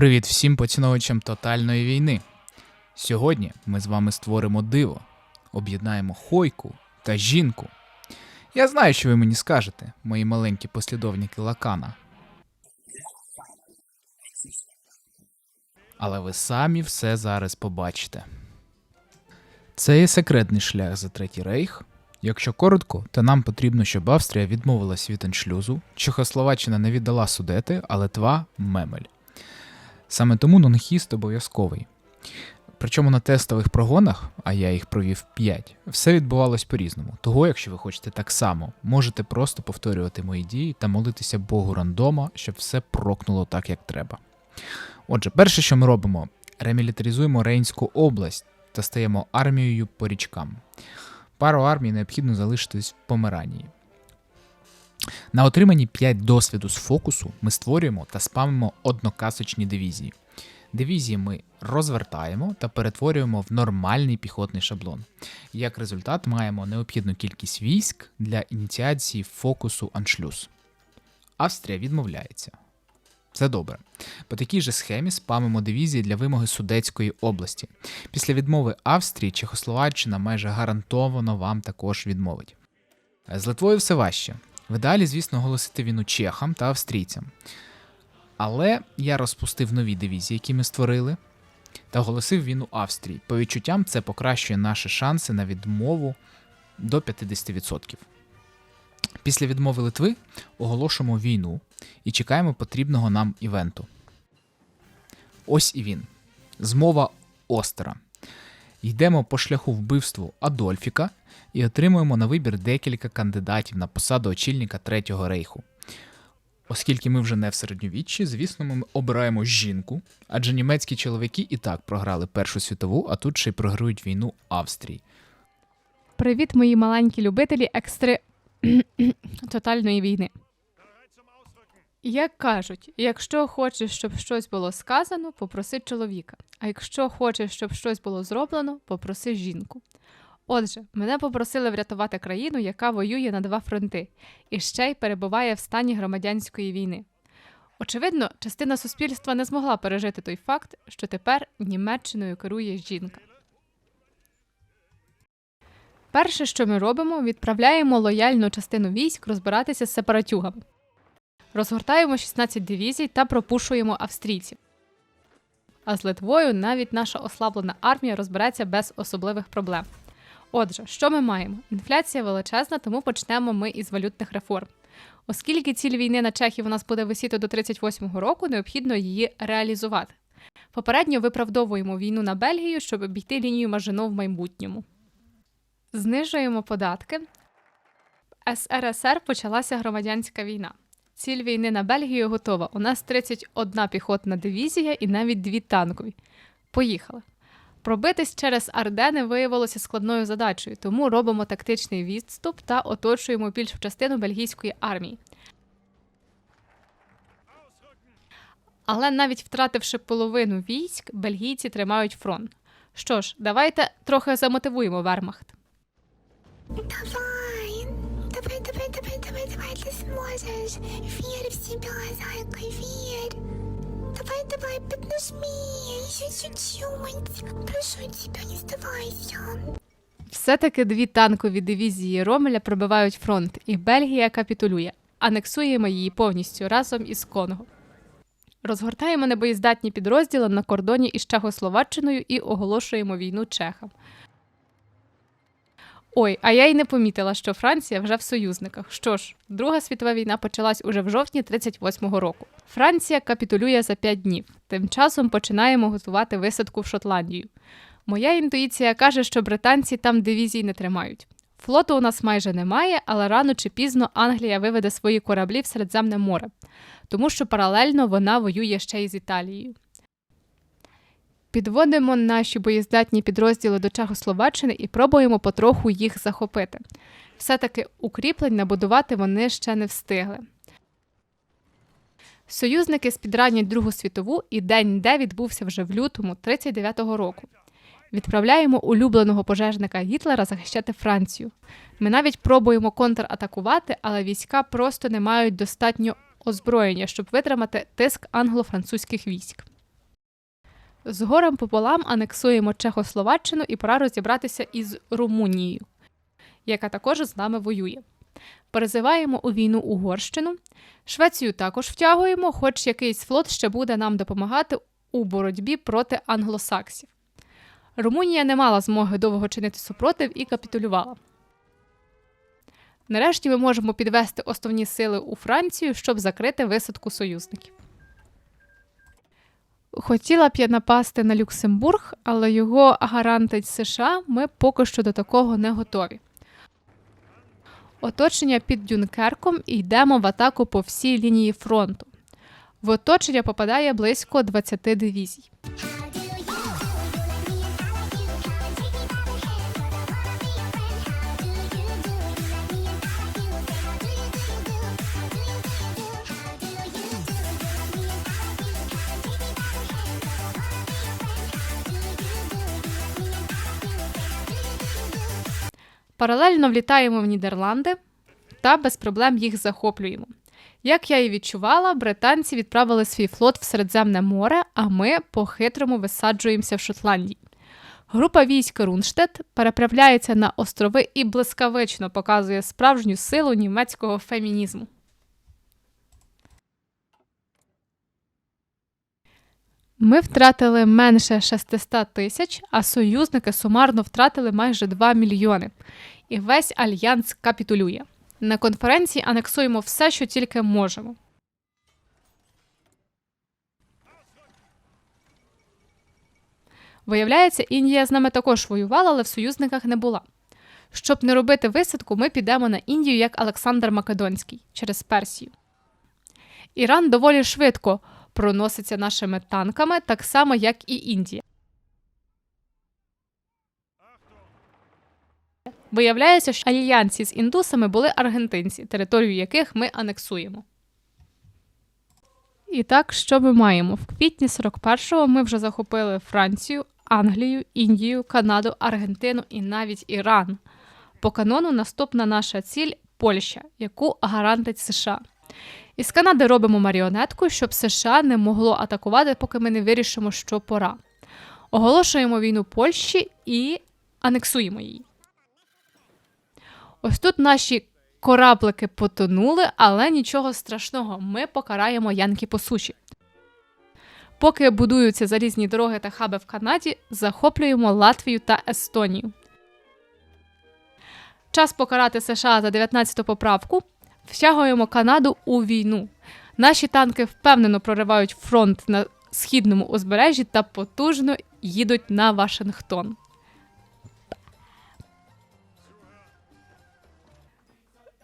Привіт всім поціновувачам тотальної війни. Сьогодні ми з вами створимо диво, об'єднаємо хойку та жінку. Я знаю, що ви мені скажете, мої маленькі послідовники Лакана. Але ви самі все зараз побачите. Це є секретний шлях за третій рейх. Якщо коротко, то нам потрібно, щоб Австрія відмовилась від аншлюзу, Чехословаччина не віддала судети, а Литва мемель. Саме тому нонхіст обов'язковий. Причому на тестових прогонах, а я їх провів 5, все відбувалось по-різному. Того, якщо ви хочете так само, можете просто повторювати мої дії та молитися Богу рандома, щоб все прокнуло так, як треба. Отже, перше, що ми робимо, ремілітаризуємо Рейнську область та стаємо армією по річкам. Пару армій необхідно залишитись в Померанії. На отриманні 5 досвіду з фокусу ми створюємо та спамимо однокасочні дивізії. Дивізії ми розвертаємо та перетворюємо в нормальний піхотний шаблон. Як результат, маємо необхідну кількість військ для ініціації фокусу аншлюз. Австрія відмовляється. Це добре. По такій же схемі спамимо дивізії для вимоги Судецької області. Після відмови Австрії Чехословаччина майже гарантовано вам також відмовить. З Литвою все важче. В ідеалі, звісно, оголосити війну чехам та австрійцям. Але я розпустив нові дивізії, які ми створили, та оголосив війну Австрії. По відчуттям, це покращує наші шанси на відмову до 50%. Після відмови Литви оголошуємо війну і чекаємо потрібного нам івенту. Ось і він. Змова Остера. Йдемо по шляху вбивству Адольфіка і отримуємо на вибір декілька кандидатів на посаду очільника Третього рейху. Оскільки ми вже не в середньовіччі, звісно, ми обираємо жінку, адже німецькі чоловіки і так програли Першу світову, а тут ще й програють війну Австрії. Привіт, мої маленькі любителі екстри тотальної війни. Як кажуть, якщо хочеш, щоб щось було сказано, попроси чоловіка. А якщо хочеш, щоб щось було зроблено, попроси жінку. Отже, мене попросили врятувати країну, яка воює на два фронти, і ще й перебуває в стані громадянської війни. Очевидно, частина суспільства не змогла пережити той факт, що тепер Німеччиною керує жінка. Перше, що ми робимо, відправляємо лояльну частину військ розбиратися з сепаратюгами. Розгортаємо 16 дивізій та пропушуємо австрійців. А з Литвою навіть наша ослаблена армія розбереться без особливих проблем. Отже, що ми маємо? Інфляція величезна, тому почнемо ми із валютних реформ. Оскільки ціль війни на Чехів у нас буде висіти до 38-го року, необхідно її реалізувати. Попередньо виправдовуємо війну на Бельгію, щоб обійти лінію Мажино в майбутньому. Знижуємо податки. СРСР почалася громадянська війна. Ціль війни на Бельгію готова. У нас 31 піхотна дивізія і навіть дві танкові. Поїхали. Пробитись через Ардени виявилося складною задачею, тому робимо тактичний відступ та оточуємо більшу частину бельгійської армії. Але навіть втративши половину військ, бельгійці тримають фронт. Що ж, давайте трохи замотивуємо Вермахт. Давай, ты сможешь. Верь в себя, зайка, верь. Давай, давай, поднажми, еще чуть-чуть. Прошу тебя, не сдавайся. Все-таки дві танкові дивізії Ромеля пробивають фронт, і Бельгія капітулює. Анексуємо її повністю разом із Конго. Розгортаємо небоєздатні підрозділи на кордоні із Чехословаччиною і оголошуємо війну чехам. Ой, а я й не помітила, що Франція вже в союзниках. Що ж, Друга світова війна почалась уже в жовтні 38-го року. Франція капітулює за 5 днів. Тим часом починаємо готувати висадку в Шотландію. Моя інтуїція каже, що британці там дивізій не тримають. Флоту у нас майже немає, але рано чи пізно Англія виведе свої кораблі в Середземне море, тому що паралельно вона воює ще й з Італією. Підводимо наші боєздатні підрозділи до Чехословаччини і пробуємо потроху їх захопити. Все-таки укріплень набудувати вони ще не встигли. Союзники спідранять Другу світову і день Д відбувся вже в лютому 39-го року. Відправляємо улюбленого пожежника Гітлера захищати Францію. Ми навіть пробуємо контратакувати, але війська просто не мають достатньо озброєння, щоб витримати тиск англо-французьких військ. З горем пополам анексуємо Чехословаччину і пора розібратися із Румунією, яка також з нами воює. Перезиваємо у війну Угорщину. Швецію також втягуємо, хоч якийсь флот ще буде нам допомагати у боротьбі проти англосаксів. Румунія не мала змоги довго чинити супротив і капітулювала. Нарешті ми можемо підвести основні сили у Францію, щоб закрити висадку союзників. Хотіла б я напасти на Люксембург, але його гарантить США ми поки що до такого не готові. Оточення під Дюнкерком і йдемо в атаку по всій лінії фронту. В оточення попадає близько 20 дивізій. Паралельно влітаємо в Нідерланди та без проблем їх захоплюємо. Як я і відчувала, британці відправили свій флот в Середземне море, а ми по-хитрому висаджуємося в Шотландії. Група військ Рунштедт переправляється на острови і блискавично показує справжню силу німецького фемінізму. Ми втратили менше 600 тисяч, а союзники сумарно втратили майже 2 мільйони. І весь альянс капітулює. На конференції анексуємо все, що тільки можемо. Виявляється, Індія з нами також воювала, але в союзниках не була. Щоб не робити висадку, ми підемо на Індію як Олександр Македонський через Персію. Іран доволі швидко проноситься нашими танками, так само, як і Індія. Виявляється, що альянсі з індусами були аргентинці, територію яких ми анексуємо. І так, що ми маємо? В квітні 41-го ми вже захопили Францію, Англію, Індію, Канаду, Аргентину і навіть Іран. По канону наступна наша ціль Польща, яку гарантить США. Із Канади робимо маріонетку, щоб США не могло атакувати, поки ми не вирішимо, що пора. Оголошуємо війну Польщі і анексуємо її. Ось тут наші кораблики потонули, але нічого страшного, ми покараємо янки по суші. Поки будуються залізні дороги та хаби в Канаді, захоплюємо Латвію та Естонію. Час покарати США за 19 поправку. Втягуємо Канаду у війну. Наші танки впевнено проривають фронт на східному узбережжі та потужно їдуть на Вашингтон.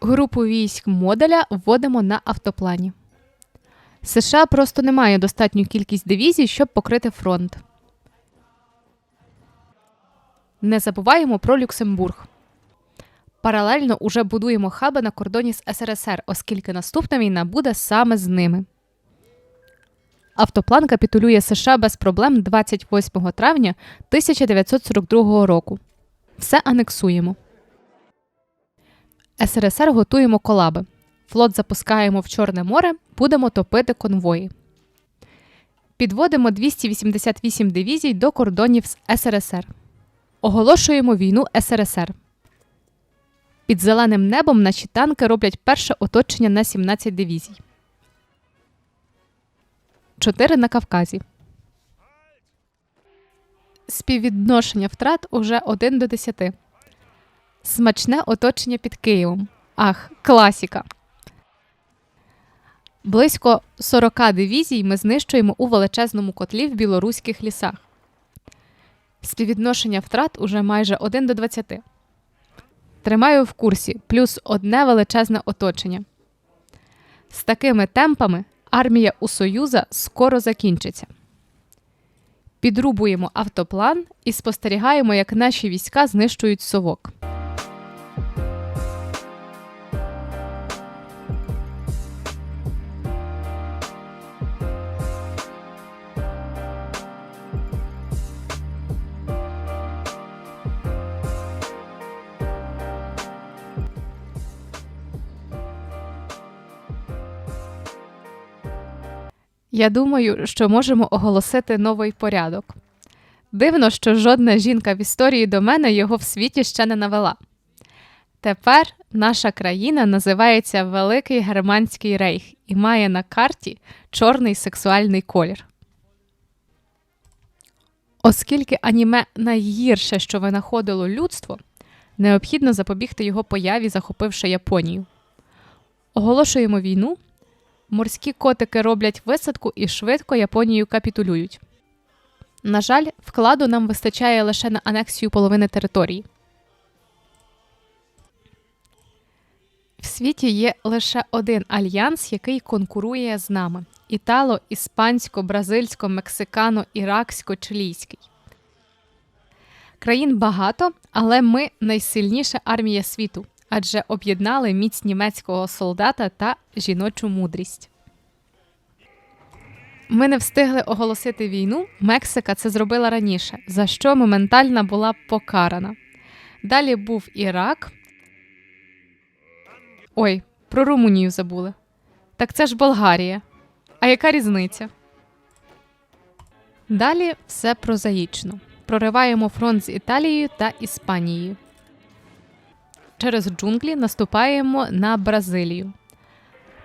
Групу військ модуля вводимо на автоплані. США просто не має достатню кількість дивізій, щоб покрити фронт. Не забуваємо про Люксембург. Паралельно уже будуємо хаби на кордоні з СРСР, оскільки наступна війна буде саме з ними. Автоплан капітулює США без проблем 28 травня 1942 року. Все анексуємо. СРСР готуємо колаби. Флот запускаємо в Чорне море, будемо топити конвої. Підводимо 288 дивізій до кордонів з СРСР. Оголошуємо війну СРСР. Під зеленим небом наші танки роблять перше оточення на 17 дивізій. 4 на Кавказі. Співвідношення втрат уже 1 до 10. Смачне оточення під Києвом. Ах, класіка. Близько 40 дивізій ми знищуємо у величезному котлі в білоруських лісах. Співвідношення втрат уже майже 1 до 20. Тримаю в курсі плюс одне величезне оточення. З такими темпами армія у Союза скоро закінчиться. Підрубуємо автоплан і спостерігаємо, як наші війська знищують совок. Я думаю, що можемо оголосити новий порядок. Дивно, що жодна жінка в історії до мене його в світі ще не навела. Тепер наша країна називається Великий Германський Рейх і має на карті чорний сексуальний колір. Оскільки аніме найгірше, що винаходило людство, необхідно запобігти його появі, захопивши Японію. Оголошуємо війну. Морські котики роблять висадку і швидко Японію капітулюють. На жаль, вкладу нам вистачає лише на анексію половини території. В світі є лише один альянс, який конкурує з нами: італо, іспансько, бразильсько, мексикано, іраксько, чилійський. Країн багато, але ми найсильніша армія світу, адже об'єднали міць німецького солдата та жіночу мудрість. Ми не встигли оголосити війну. Мексика це зробила раніше, за що моментально була покарана. Далі був Ірак. Ой, про Румунію забули. Так це ж Болгарія. А яка різниця? Далі все прозаїчно. Прориваємо фронт з Італією та Іспанією. Через джунглі наступаємо на Бразилію.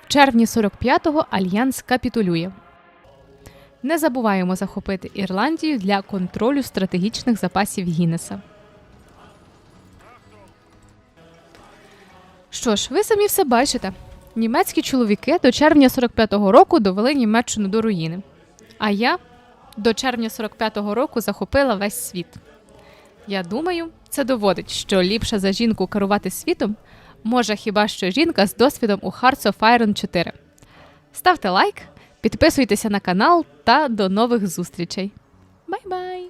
В червні 45-го альянс капітулює. Не забуваємо захопити Ірландію для контролю стратегічних запасів Гіннеса. Що ж, ви самі все бачите. Німецькі чоловіки до червня 45-го року довели Німеччину до руїни. А я до червня 45-го року захопила весь світ. Я думаю, це доводить, що ліпше за жінку керувати світом може хіба що жінка з досвідом у Hearts of Iron 4. Ставте лайк, підписуйтеся на канал та до нових зустрічей. Бай-бай!